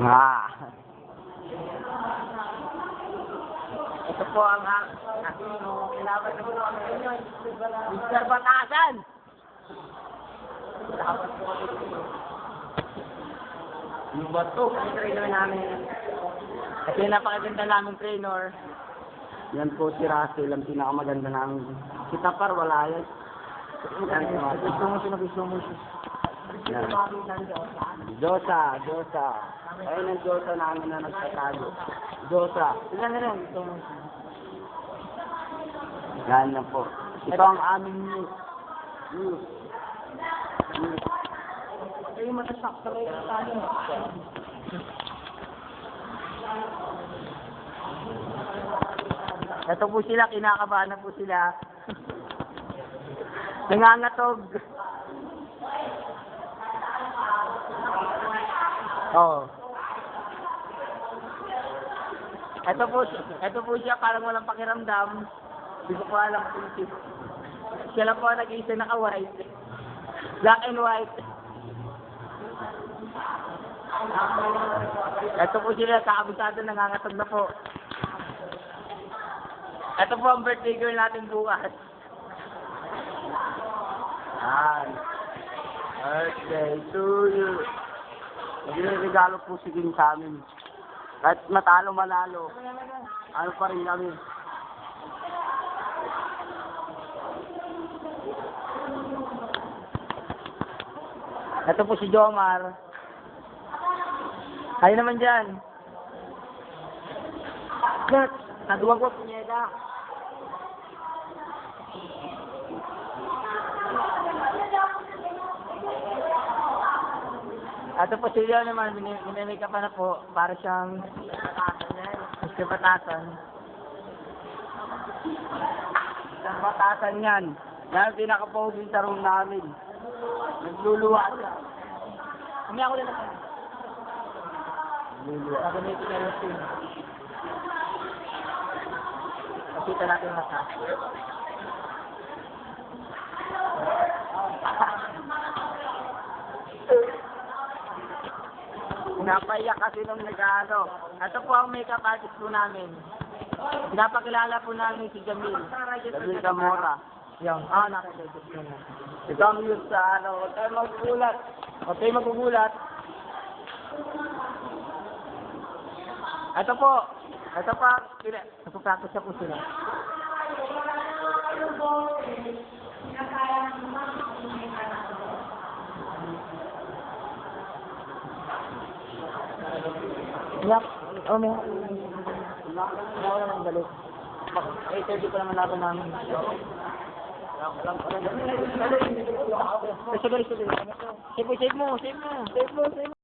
Nga. Ito po ang ang aking kailangan na po ngayon. Mr. Batasan! Dapat po kami Yung bato, ang trainer namin. Kasi napakaganda namin trainer. Yan po si Russell, ang pinakamaganda namin. Si Tapar, wala yan. Gusto mo siya, gusto mo siya. Yan. Diyosa, Diyosa. Ayun ang Diyosa namin na nagtatago. Diyosa. Ilan na lang. Yan na po. Ito ang aming news. News. News. Kayo matasak sa kayo tayo. Ito po sila, kinakabahan na po sila. Nangangatog. Oo. Ito po, ito po siya, parang walang pakiramdam. Hindi ko po alam kung si Siya lang po ang nag-iisa naka-white. Black and white. Ito po sila, kakabisado, nangangatog na po. Ito po ang birthday girl natin bukas. Yan. Birthday to you. Nagre-regalo po si King sa amin. Kahit matalo manalo, ano pa rin kami. Ito po si Jomar. Kayo naman dyan. Gat, naduwag ko punyeta. Ito po si Leo naman, minimake pa na po, para siyang Mr. Batasan. Mr. Batasan yan. Ang pinaka-posing sa room namin. Nagluluwa siya. Kami ako lang. Nagluluwa. Sabi ni Tina Team. Nakita natin mata. Napaiyak kasi nung nag-ano. Ito po ang makeup artist po namin. Pinapakilala po namin si Jamil. Jamil Camora. Yung, ah, nakikita ko na. Ito ang news sa ano. Huwag tayo magugulat. Huwag tayo magugulat. Ito po. Ito pa. Nagpa-practice na po sila. Yak, oh, may may ako naman balik. Eh, 30 pa naman laban namin. Save mo, save mo. Save mo, save mo.